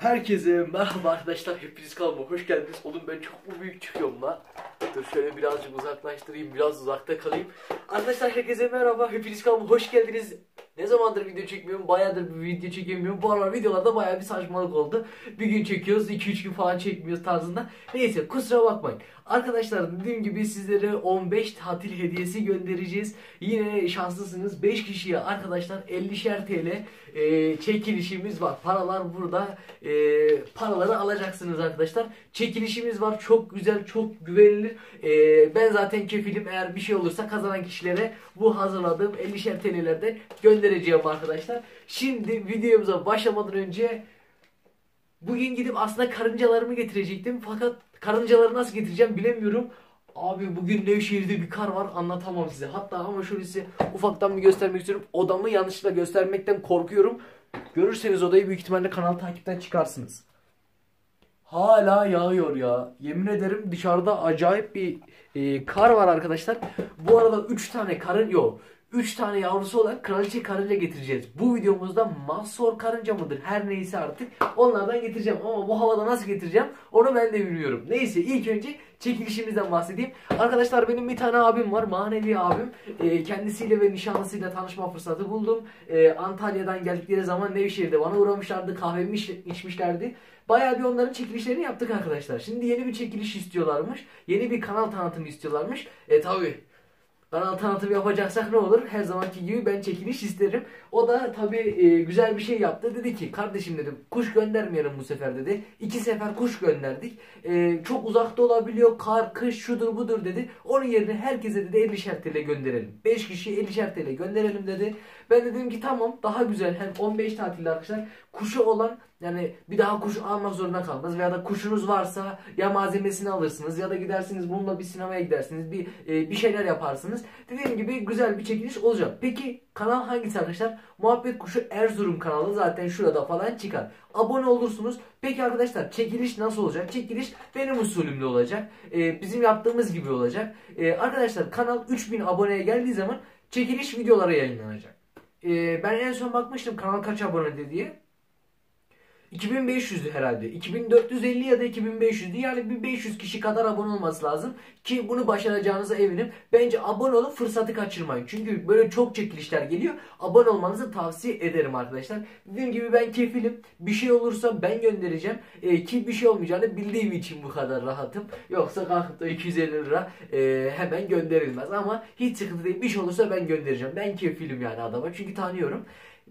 Herkese merhaba arkadaşlar hepiniz kanalıma hoş geldiniz. Oğlum ben çok mu büyük çıkıyorum la? Dur şöyle birazcık uzaklaştırayım biraz uzakta kalayım. Arkadaşlar herkese merhaba hepiniz kanalıma hoş geldiniz. Ne zamandır video çekmiyorum bayağıdır bir video çekemiyorum. Bu aralar videolarda bayağı bir saçmalık oldu. Bir gün çekiyoruz 2-3 gün falan çekmiyoruz tarzında. Neyse kusura bakmayın. Arkadaşlar dediğim gibi sizlere 15 tatil hediyesi göndereceğiz. Yine şanslısınız 5 kişiye arkadaşlar 50'şer TL e, çekilişimiz var. Paralar burada. E, paraları alacaksınız arkadaşlar. Çekilişimiz var. Çok güzel, çok güvenilir. E, ben zaten kefilim. Eğer bir şey olursa kazanan kişilere bu hazırladığım 50'şer TL'lerde göndereceğim arkadaşlar. Şimdi videomuza başlamadan önce bugün gidip aslında karıncalarımı getirecektim. Fakat karıncaları nasıl getireceğim bilemiyorum. Abi bugün Nevşehir'de bir kar var anlatamam size. Hatta ama şöyle size ufaktan bir göstermek istiyorum. Odamı yanlışlıkla göstermekten korkuyorum. Görürseniz odayı büyük ihtimalle kanal takipten çıkarsınız. Hala yağıyor ya. Yemin ederim dışarıda acayip bir e, kar var arkadaşlar. Bu arada 3 tane karın yok. 3 tane yavrusu olan kraliçe karınca getireceğiz. Bu videomuzda mahsor karınca mıdır her neyse artık onlardan getireceğim. Ama bu havada nasıl getireceğim onu ben de bilmiyorum. Neyse ilk önce çekilişimizden bahsedeyim. Arkadaşlar benim bir tane abim var manevi abim. E, kendisiyle ve nişanlısıyla tanışma fırsatı buldum. E, Antalya'dan geldikleri zaman Nevşehir'de bana uğramışlardı kahvemi içmişlerdi. Bayağı bir onların çekilişlerini yaptık arkadaşlar. Şimdi yeni bir çekiliş istiyorlarmış. Yeni bir kanal tanıtımı istiyorlarmış. E tabi Kanal tanıtım yapacaksak ne olur? Her zamanki gibi ben çekiliş isterim. O da tabi e, güzel bir şey yaptı. Dedi ki kardeşim dedim kuş göndermeyelim bu sefer dedi. İki sefer kuş gönderdik. E, çok uzakta olabiliyor. Kar, kış, şudur budur dedi. Onun yerine herkese dedi 50'şer TL gönderelim. 5 kişi 50'şer TL gönderelim dedi. Ben dedim ki tamam daha güzel. Hem 15 tatilde arkadaşlar kuşu olan yani bir daha kuş almak zorunda kalmaz veya da kuşunuz varsa ya malzemesini alırsınız ya da gidersiniz bununla bir sinemaya gidersiniz bir e, bir şeyler yaparsınız. Dediğim gibi güzel bir çekiliş olacak. Peki kanal hangisi arkadaşlar? Muhabbet Kuşu Erzurum kanalı zaten şurada falan çıkar. Abone olursunuz. Peki arkadaşlar çekiliş nasıl olacak? Çekiliş benim usulümde olacak. E, bizim yaptığımız gibi olacak. E, arkadaşlar kanal 3000 aboneye geldiği zaman çekiliş videoları yayınlanacak. E, ben en son bakmıştım kanal kaç abone diye. 2500'dü herhalde. 2450 ya da 2500'dü. Yani bir 500 kişi kadar abone olması lazım. Ki bunu başaracağınıza eminim. Bence abone olun fırsatı kaçırmayın. Çünkü böyle çok çekilişler geliyor. Abone olmanızı tavsiye ederim arkadaşlar. Dediğim gibi ben kefilim. Bir şey olursa ben göndereceğim. E, ki bir şey olmayacağını bildiğim için bu kadar rahatım. Yoksa kalkıp da 250 lira e, hemen gönderilmez. Ama hiç sıkıntı değil. Bir şey olursa ben göndereceğim. Ben kefilim yani adama. Çünkü tanıyorum.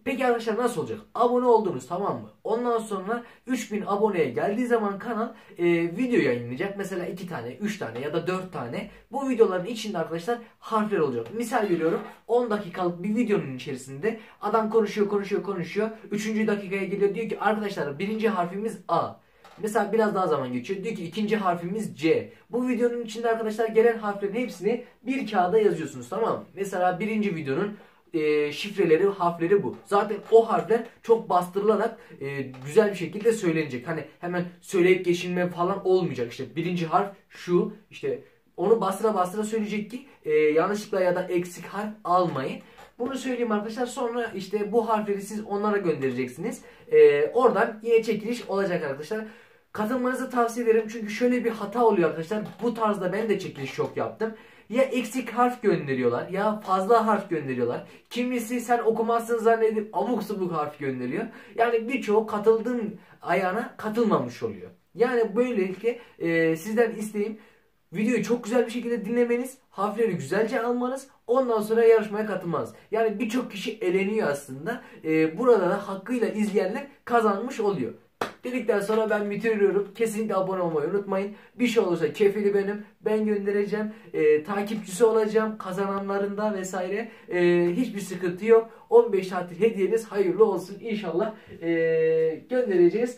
Peki arkadaşlar nasıl olacak? Abone oldunuz tamam mı? Ondan sonra 3000 aboneye geldiği zaman kanal e, video yayınlayacak. Mesela 2 tane, 3 tane ya da 4 tane. Bu videoların içinde arkadaşlar harfler olacak. Misal veriyorum 10 dakikalık bir videonun içerisinde adam konuşuyor konuşuyor konuşuyor. 3. dakikaya geliyor diyor ki arkadaşlar birinci harfimiz A. Mesela biraz daha zaman geçiyor. Diyor ki ikinci harfimiz C. Bu videonun içinde arkadaşlar gelen harflerin hepsini bir kağıda yazıyorsunuz tamam mı? Mesela birinci videonun e, şifreleri, harfleri bu. Zaten o harfler çok bastırılarak e, güzel bir şekilde söylenecek. Hani hemen söyleyip geçinme falan olmayacak. İşte birinci harf şu, işte onu bastıra bastıra söyleyecek ki e, yanlışlıkla ya da eksik harf almayın. Bunu söyleyeyim arkadaşlar. Sonra işte bu harfleri siz onlara göndereceksiniz. E, oradan yine çekiliş olacak arkadaşlar. Katılmanızı tavsiye ederim. Çünkü şöyle bir hata oluyor arkadaşlar. Bu tarzda ben de çekiliş çok yaptım ya eksik harf gönderiyorlar ya fazla harf gönderiyorlar. Kimisi sen okumazsın zannedip abuk subuk harf gönderiyor. Yani birçoğu katıldığın ayağına katılmamış oluyor. Yani böylelikle e, sizden isteğim videoyu çok güzel bir şekilde dinlemeniz, harfleri güzelce almanız, ondan sonra yarışmaya katılmanız. Yani birçok kişi eleniyor aslında. E, burada da hakkıyla izleyenler kazanmış oluyor. Dedikten sonra ben bitiriyorum. Kesinlikle abone olmayı unutmayın. Bir şey olursa kefili benim. Ben göndereceğim. E, takipçisi olacağım. Kazananlarında vesaire. E, hiçbir sıkıntı yok. 15 tatil hediyeniz hayırlı olsun. İnşallah e, göndereceğiz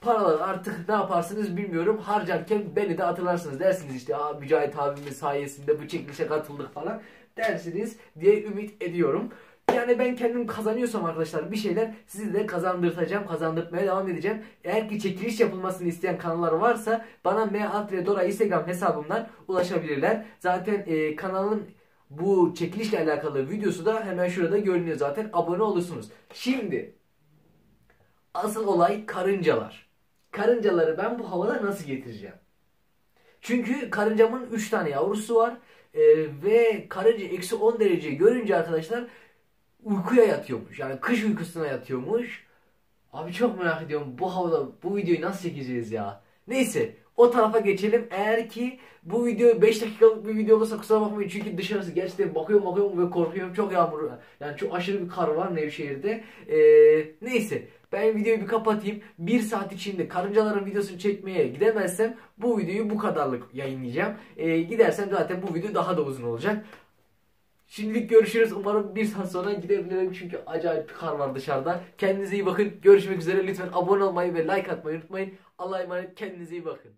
paralar artık ne yaparsınız bilmiyorum. Harcarken beni de hatırlarsınız. Dersiniz işte Mücahit abimin sayesinde bu çekilişe katıldık falan dersiniz diye ümit ediyorum. Yani ben kendim kazanıyorsam arkadaşlar bir şeyler sizi de kazandırtacağım, kazandırtmaya devam edeceğim. Eğer ki çekiliş yapılmasını isteyen kanallar varsa bana M Instagram hesabımdan ulaşabilirler. Zaten e, kanalın bu çekilişle alakalı videosu da hemen şurada görünüyor zaten. Abone olursunuz. Şimdi asıl olay karıncalar. Karıncaları ben bu havada nasıl getireceğim? Çünkü karıncamın 3 tane yavrusu var. Ee, ve karınca eksi 10 derece görünce arkadaşlar uykuya yatıyormuş. Yani kış uykusuna yatıyormuş. Abi çok merak ediyorum bu havada bu videoyu nasıl çekeceğiz ya. Neyse o tarafa geçelim. Eğer ki bu video 5 dakikalık bir video olursa kusura bakmayın çünkü dışarısı gerçekten bakıyorum bakıyorum ve korkuyorum. Çok yağmur yani çok aşırı bir kar var Nevşehir'de. Ee, neyse ben videoyu bir kapatayım. Bir saat içinde karıncaların videosunu çekmeye gidemezsem bu videoyu bu kadarlık yayınlayacağım. Ee, gidersem zaten bu video daha da uzun olacak. Şimdilik görüşürüz. Umarım bir saat sonra gidebilirim çünkü acayip bir kar var dışarıda. Kendinize iyi bakın. Görüşmek üzere. Lütfen abone olmayı ve like atmayı unutmayın. Allah'a emanet. Kendinize iyi bakın.